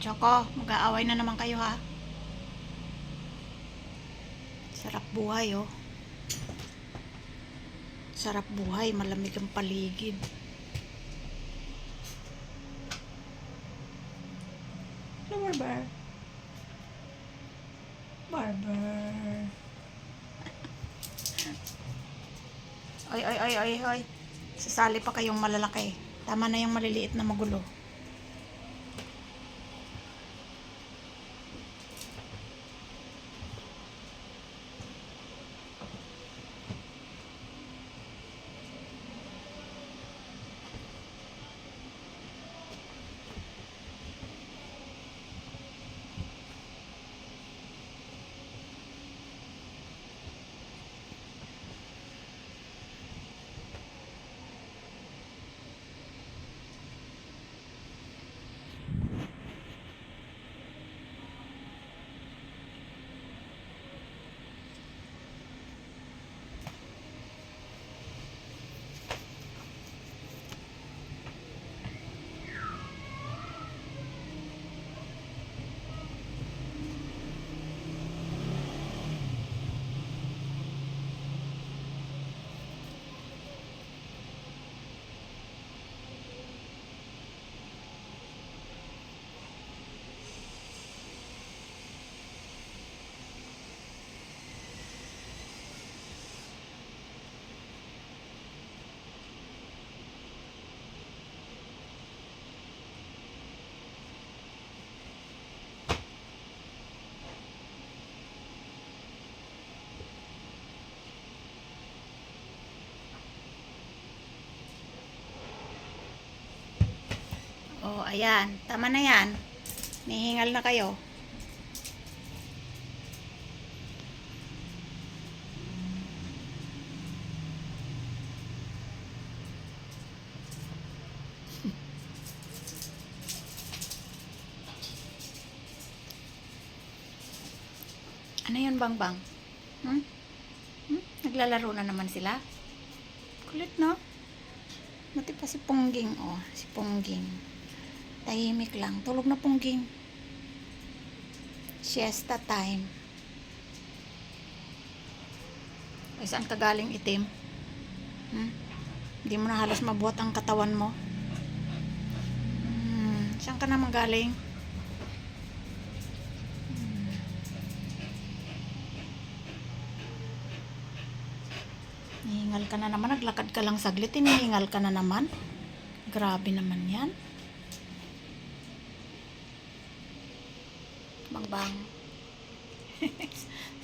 Choco, mag-aaway na naman kayo ha. Sarap buhay oh. Sarap buhay, malamig ang paligid. Hello, Barber. Barber. Ay, ay, ay, ay, ay. Sasali pa kayong malalaki. Tama na yung maliliit na magulo. Oh, ayan. Tama na yan. Nihingal na kayo. Ano yun, Bang Bang? Hmm? Hmm? Naglalaro na naman sila? Kulit, no? Mati pa si Pongging, oh. Si Pongging. Tahimik lang. Tulog na Pongging. Siesta time. Ay, saan ka galing itim? Hmm? Hindi mo na halos mabuhat ang katawan mo. Hmm. Saan ka naman galing? Hmm. Nihingal ka na naman. Naglakad ka lang saglit. Hinihingal ka na naman. Grabe naman yan. Bang bang.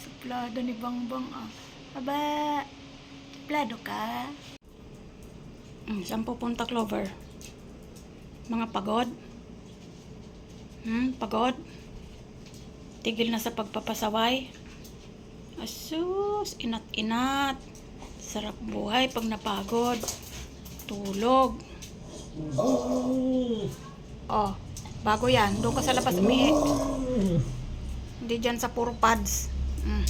Suplado ni Bang Bang ah. Aba, suplado ka. Hmm, saan pupunta Clover? Mga pagod? Hmm, pagod? Tigil na sa pagpapasaway? Asus, inat-inat. Sarap buhay pag napagod. Tulog. Oh, bago yan. Doon ka sa labas umihi. Hindi dyan sa puro pads. Mm.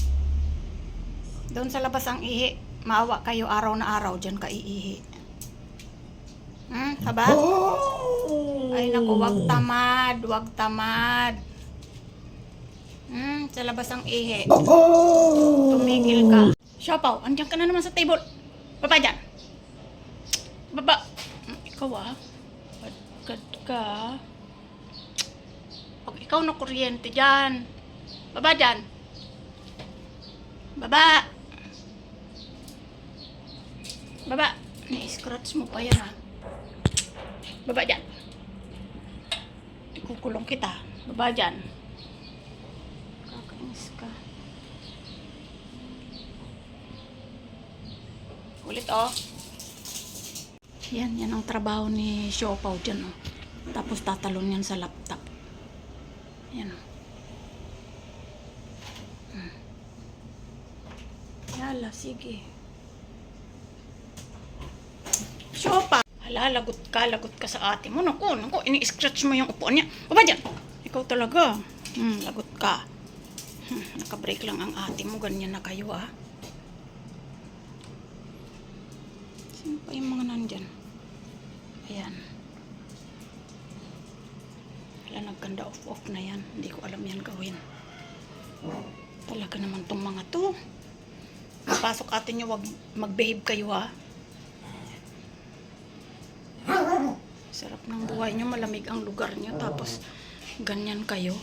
Doon sa labas ang ihi. Maawa kayo araw na araw. Dyan ka iihi. Hmm, haba? Ay naku, wag tamad. Wag tamad. Hmm, sa labas ang ihi. Tumigil ka. Siopaw, andyan ka na naman sa table. Baba dyan. Baba. Hmm, Ikaw ah. Badkad ka. Pag ikaw na kuryente dyan. Baba dyan. Baba. Baba. Ni-scratch mo pa yan ha. Baba dyan. Ikukulong kita. Baba dyan. Kakainis ka. Ulit oh. Yan, yan ang trabaho ni Siopaw dyan oh. Tapos tatalon yan sa laptop. Yan oh. Hmm. Yala, sige. Siopa! Hala, lagot ka, lagot ka sa ate mo. Naku, naku, ini-scratch mo yung upuan niya. Baba dyan! Ikaw talaga. Hmm, lagot ka. Hmm, nakabreak lang ang ate mo. Ganyan na kayo ah. Sino pa yung mga nandyan? Ayan. Nagkanda off-off na yan. Hindi ko alam yan gawin. Talaga naman tong mga to. Papasok atin nyo, wag mag-behave kayo ha. Sarap ng buhay nyo, malamig ang lugar nyo, tapos ganyan kayo.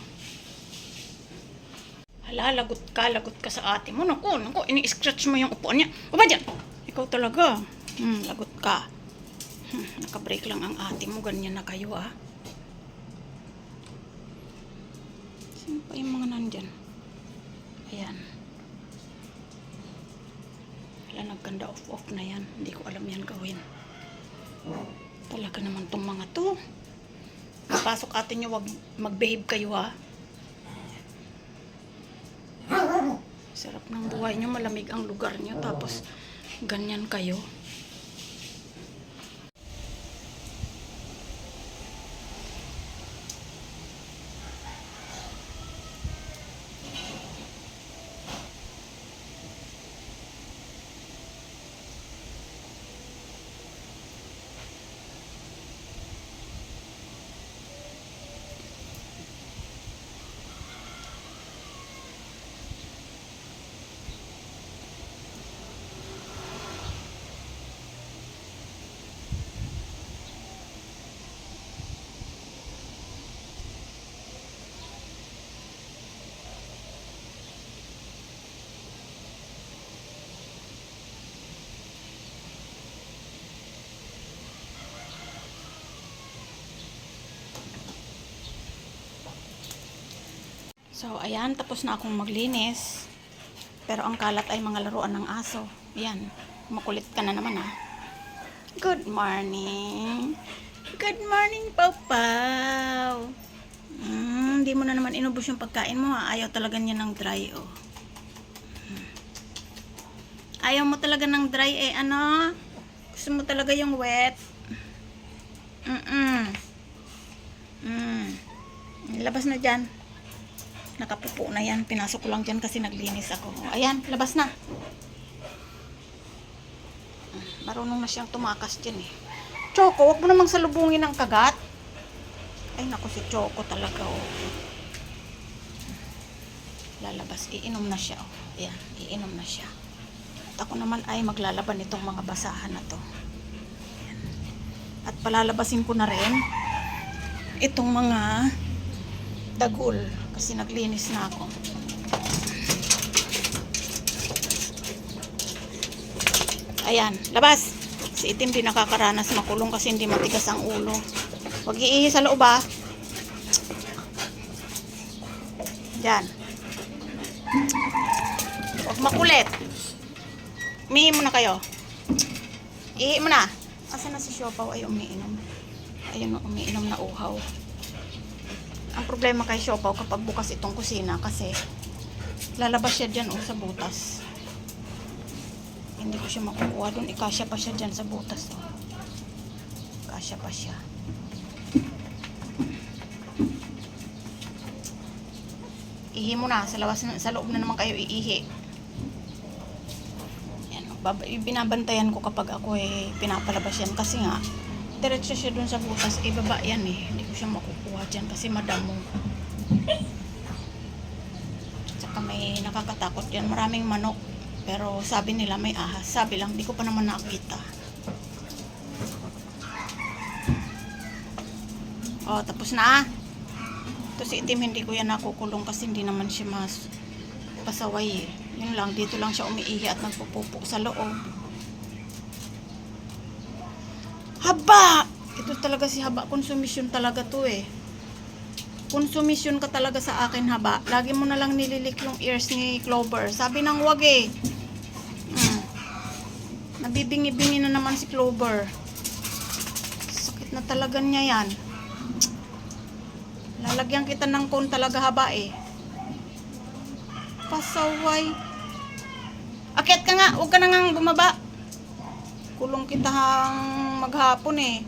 Hala, lagot ka, lagot ka sa ate mo. Naku, naku, ini-scratch mo yung upuan niya. O dyan? Ikaw talaga. Hmm, lagot ka. Hmm, nakabreak lang ang ate mo, ganyan na kayo ah. Sino pa yung mga nandyan? Ayan. Wala, nagkanda off-off na yan. Hindi ko alam yan gawin. Talaga naman tong mga to. Papasok atin nyo, wag mag-behave kayo ha. Sarap ng buhay nyo, malamig ang lugar nyo, tapos ganyan kayo. So, ayan, tapos na akong maglinis. Pero ang kalat ay mga laruan ng aso. Ayan, makulit ka na naman ah. Good morning. Good morning, Pau. Hmm, hindi mo na naman inubos yung pagkain mo ha. Ayaw talaga niya ng dry oh. Hmm. Ayaw mo talaga ng dry eh ano? Gusto mo talaga yung wet? Mm-mm. Mm. Labas na dyan. Nakapupo na yan. Pinasok ko lang dyan kasi naglinis ako. O, Ayan, labas na. Marunong na siyang tumakas dyan eh. Choco, wag mo namang salubungin ng kagat. Ay, naku si Choco talaga oh. Lalabas. Iinom na siya oh. Ayan, iinom na siya. At ako naman ay maglalaban nitong mga basahan na to. Ayan. At palalabasin ko na rin itong mga dagul kasi naglinis na ako. Ayan, labas. Si Itim di nakakaranas makulong kasi hindi matigas ang ulo. Huwag iihi sa loob ah. Diyan. Huwag makulit. Umihi mo na kayo. Ihi mo na. Asa na si Siopaw ay umiinom. Ayun, umiinom na uhaw. Ang problema kay Siopaw kapag bukas itong kusina kasi lalabas siya dyan oh, sa butas. Hindi ko siya makukuha doon. Ikasya pa siya dyan sa butas. Oh. Kasya pa siya. Ihi mo na. Sa, labas na, sa loob na naman kayo iihi. Yan. Binabantayan ko kapag ako eh pinapalabas yan. Kasi nga, diretso siya dun sa butas. Ibaba yan eh. Hindi ko siya makukuha dyan kasi madamo. Tsaka may nakakatakot yan. Maraming manok. Pero sabi nila may ahas. Sabi lang, di ko pa naman nakakita. Oh, tapos na. Ito si itim, hindi ko yan nakukulong kasi hindi naman siya mas pasaway eh. Yun lang, dito lang siya umiihi at nagpupupo sa loob. Haba! Ito talaga si haba. Konsumisyon talaga to eh. Konsumisyon ka talaga sa akin haba. Lagi mo na lang nililik yung ears ni Clover. Sabi ng wag eh. Hmm. Nabibingi-bingi na naman si Clover. Sakit na talaga niya yan. Lalagyan kita ng cone talaga haba eh. Pasaway. Akit ka nga, huwag ka na nga bumaba. Kulong kita hang maghapon eh.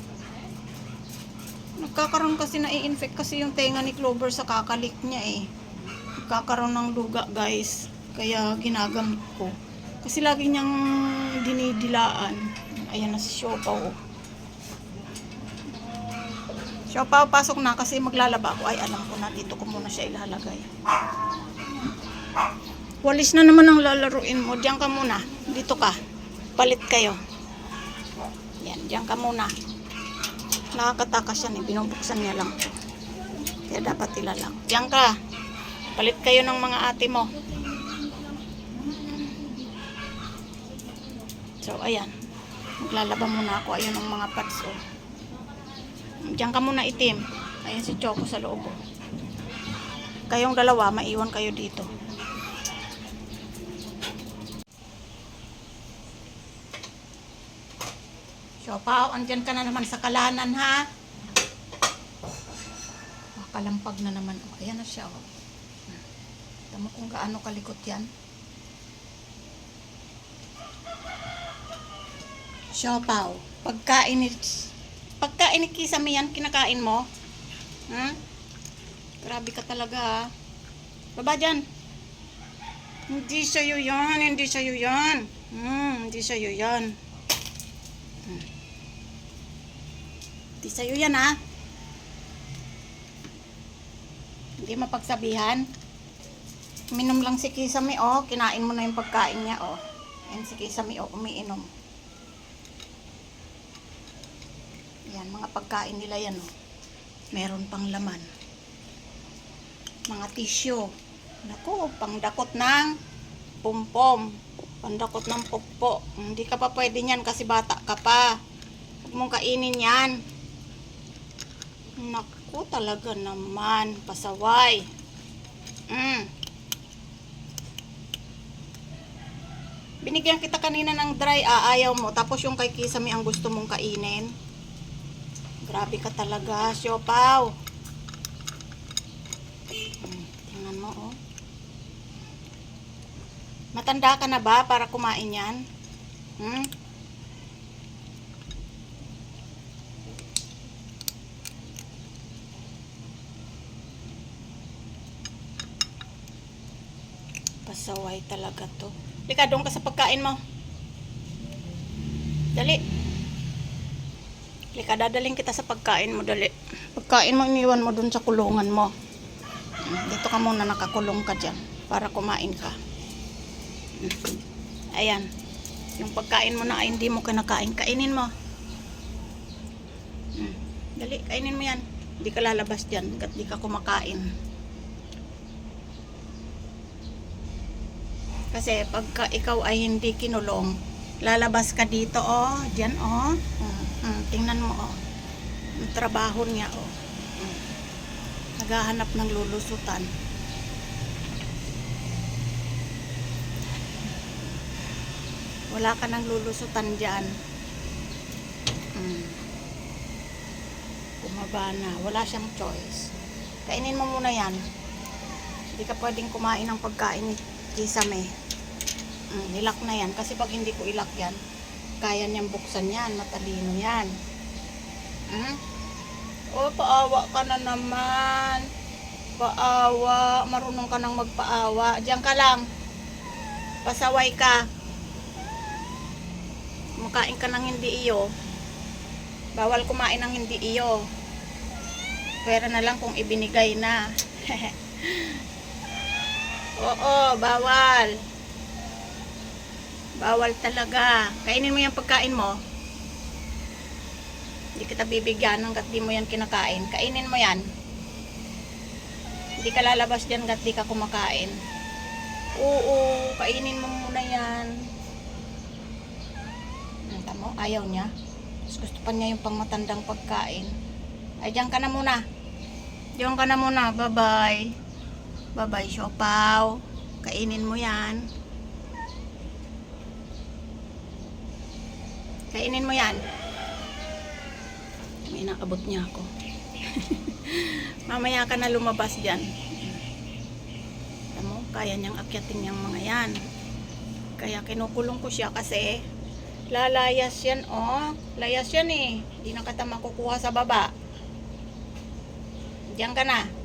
Nagkakaroon kasi na i-infect kasi yung tenga ni Clover sa kakalik niya eh. Nagkakaroon ng luga guys. Kaya ginagamit ko. Kasi lagi niyang dinidilaan. Ayan na si Siopaw. pa, pasok na kasi maglalaba ako. Ay, alam ko na. Dito ko muna siya ilalagay. Walis na naman ang lalaruin mo. Diyan ka muna. Dito ka. Palit kayo. Yan, diyan ka muna. Nakakatakas yan eh. Binubuksan niya lang. Kaya dapat ilalang. Diyan ka. Palit kayo ng mga ate mo. So, ayan. Maglalaba muna ako. Ayun ang mga pads. Oh. Diyan ka muna itim. Ayan si Choco sa loob. oh. Kayong dalawa, maiwan kayo dito. Siopaw, andyan ka na naman sa kalanan, ha? Makalampag na naman. Oh, ayan na siya, oh. Tama kung gaano kalikot yan. Siopaw, pagkain ni... Pagkain ni Kisame yan, kinakain mo? Hmm? Grabe ka talaga, ha? Baba dyan. Hindi sa'yo yan, hindi sa'yo yan. Hmm, hindi sa'yo yan. Hmm. Hindi sa'yo yan, ha? Hindi mapagsabihan. Minom lang si Kisame, oh. Kinain mo na yung pagkain niya, oh. Yan si Kisame, oh, umiinom. Yan, mga pagkain nila yan, oh. Meron pang laman. Mga tissue. Naku, pangdakot ng pumpom. Pandakot ng pukpo. Hindi ka pa pwede niyan kasi bata ka pa. Huwag mong kainin yan. Naku, talaga naman. Pasaway. Mm. Binigyan kita kanina ng dry, ah, ayaw mo. Tapos yung kay Kisame ang gusto mong kainin. Grabe ka talaga, siopaw. Hmm, tingnan mo, oh. Matanda ka na ba para kumain yan? Hmm? Pasaway talaga to. Lika, doon ka sa pagkain mo. Dali. Lika, dadaling kita sa pagkain mo, dali. Pagkain mo, iniwan mo doon sa kulungan mo. Dito ka muna nakakulong ka dyan para kumain ka. Ayan. Yung pagkain mo na ay hindi mo kinakain, kainin mo. Hmm. Dali, kainin mo yan. Hindi ka lalabas dyan hanggat di ka kumakain. Kasi pagka ikaw ay hindi kinulong, lalabas ka dito, oh. Dyan, oh. Hmm, hmm, tingnan mo, oh. Yung trabaho niya, oh. Hmm. Naghahanap ng lulusutan. Wala ka nang lulusutan dyan. Mm. Bumaba na. Wala siyang choice. Kainin mo muna yan. Hindi ka pwedeng kumain ng pagkain ni Kisame. Mm, nilak na yan. Kasi pag hindi ko ilak yan, kaya niyang buksan yan. Matalino yan. Mm? Oh, paawa ka na naman. Paawa. Marunong ka nang magpaawa. Diyan ka lang. Pasaway ka. Kumakain ka ng hindi iyo. Bawal kumain ng hindi iyo. Pwera na lang kung ibinigay na. Oo, bawal. Bawal talaga. Kainin mo yung pagkain mo. Hindi kita bibigyan hanggat di mo yan kinakain. Kainin mo yan. Hindi ka lalabas dyan hanggat di ka kumakain. Oo, kainin mo muna yan. Ang tamo, ayaw niya. Mas gusto pa niya yung pangmatandang pagkain. Ay, diyan ka na muna. Diyan ka na muna. Bye-bye. Bye-bye, siopaw. Kainin mo yan. Kainin mo yan. May nakabot niya ako. Mamaya ka na lumabas dyan. Alam mo, kaya niyang akyatin yung mga yan. Kaya kinukulong ko siya kasi lalayas yan, oh. Layas yan eh. Hindi na kita makukuha sa baba. Diyan ka na.